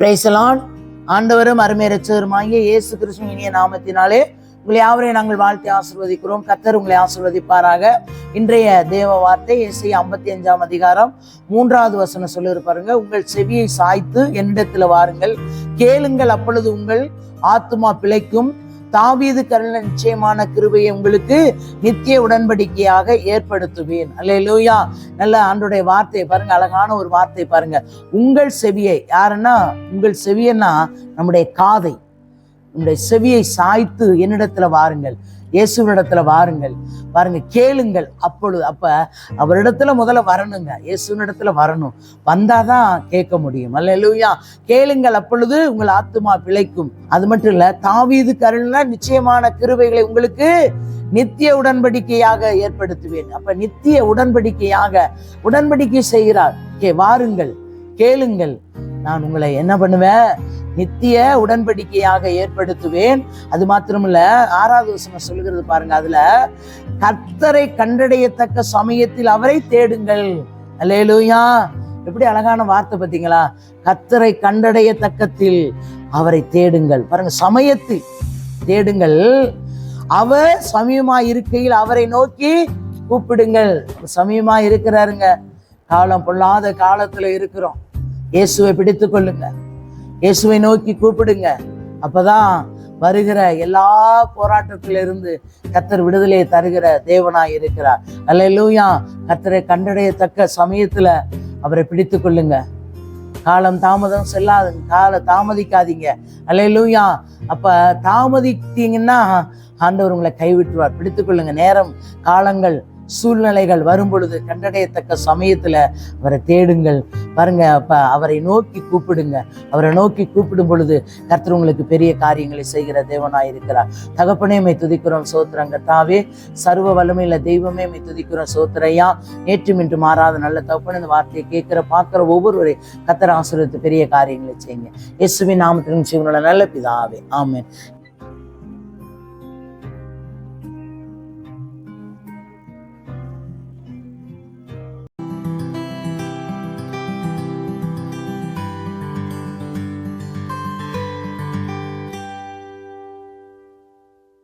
பிரைசலான் ஆண்டவரும் அருமையரச்சருமாகிய இயேசு கிருஷ்ணன் இனிய நாமத்தினாலே உங்களை யாவரையும் நாங்கள் வாழ்த்தி ஆசிர்வதிக்கிறோம். கத்தர் உங்களை ஆசிர்வதிப்பாராக. இன்றைய தேவ வார்த்தை இசை ஐம்பத்தி அஞ்சாம் அதிகாரம் மூன்றாவது வசனம் சொல்லியிருப்பாருங்க உங்கள் செவியை சாய்த்து என்னிடத்தில் வாருங்கள். கேளுங்கள் அப்பொழுது உங்கள் ஆத்துமா பிழைக்கும். தாவீது கருண நிச்சயமான கிருபையை உங்களுக்கு நித்திய உடன்படிக்கையாக ஏற்படுத்துவேன். அல்லேலூயா. நல்ல ஆண்டுடைய வார்த்தையை பாருங்க. அழகான ஒரு வார்த்தை பாருங்க. உங்கள் செவியை யாருன்னா உங்கள் செவியன்னா நம்முடைய காதை உங்களுடைய செவியை சாய்த்து என்னிடத்துல வாருங்கள். இயேசுவினிடத்துல வாருங்கள். பாருங்க கேளுங்கள். அப்பொழுது அப்ப அவரிடத்துல முதல்ல வரணுங்க. இயேசுவினிடத்துல வரணும். வந்தாதான் கேட்க முடியும். அல்லேலூயா. கேளுங்கள். அப்பொழுது உங்கள் ஆத்துமா பிழைக்கும். அது மட்டும் இல்ல தாவீது கருள்னா நிச்சயமான கிருவைகளை உங்களுக்கு நித்திய உடன்படிக்கையாக ஏற்படுத்துவேன். அப்ப நித்திய உடன்படிக்கையாக உடன்படிக்கை செய்கிறார். கே வாருங்கள். கேளுங்கள். நான் உங்களை என்ன பண்ணுவேன்? நித்திய உடன்படிக்கையாக ஏற்படுத்துவேன். அது மாத்திரமில்ல ஆறாவது வசனம் சொல்கிறது பாருங்க அதுல கர்த்தரை கண்டடையத்தக்க சமயத்தில் அவரை தேடுங்கள். அல்லேலூயா. எப்படி அழகான வார்த்தை பார்த்தீங்களா? கத்தரை கண்டடையத்தக்கத்தில் அவரை தேடுங்கள். பாருங்க சமயத்தில் தேடுங்கள். அவர் சமயமா இருக்கையில் அவரை நோக்கி கூப்பிடுங்கள். சமயமா இருக்கிறாருங்க காலம் பொல்லாத காலத்துல இருக்கிறோம். இயேசுவை பிடித்து கொள்ளுங்க இயேசுவை நோக்கி கூப்பிடுங்க. அப்பதான் வருகிற எல்லா போராட்டத்திலிருந்து கத்தர் விடுதலையை தருகிற தேவனாய் இருக்கிறார். அல்லேலூயா கத்தரை கண்டடையத்தக்க சமயத்துல அவரை பிடித்து கொள்ளுங்க காலம் தாமதம் செல்லாது கால தாமதிக்காதீங்க. அல்லேலூயா அப்ப தாமதித்தீங்கன்னா ஆண்டவர் உங்களை கைவிட்டுருவார் பிடித்துக்கொள்ளுங்க. நேரம் காலங்கள் சூழ்நிலைகள் வரும் பொழுது கண்டடையத்தக்க சமயத்தில் அவரை தேடுங்கள். பாருங்க அப்போ அவரை நோக்கி கூப்பிடுங்க. அவரை நோக்கி கூப்பிடும் பொழுது கர்த்தர் உங்களுக்கு பெரிய காரியங்களை செய்கிற தேவனாய் இருக்கிறார். தகப்பனே மை துதிக்கிறோம் சோத்திரங்க தாவே. சர்வ வல்லமையில தெய்வமே மை துதிக்கிறோம் சோத்திரையா. நேற்று இன்று மாறாத நல்ல தகப்பன இந்த வார்த்தையை கேட்கிற பார்க்குற ஒவ்வொருவரையும் கத்தர் ஆசிரியத்து பெரிய காரியங்களை செய்யுங்க. இயேசுவின் நாமத்திலும் சிவனோட நல்ல பிதாவே. ஆமேன்.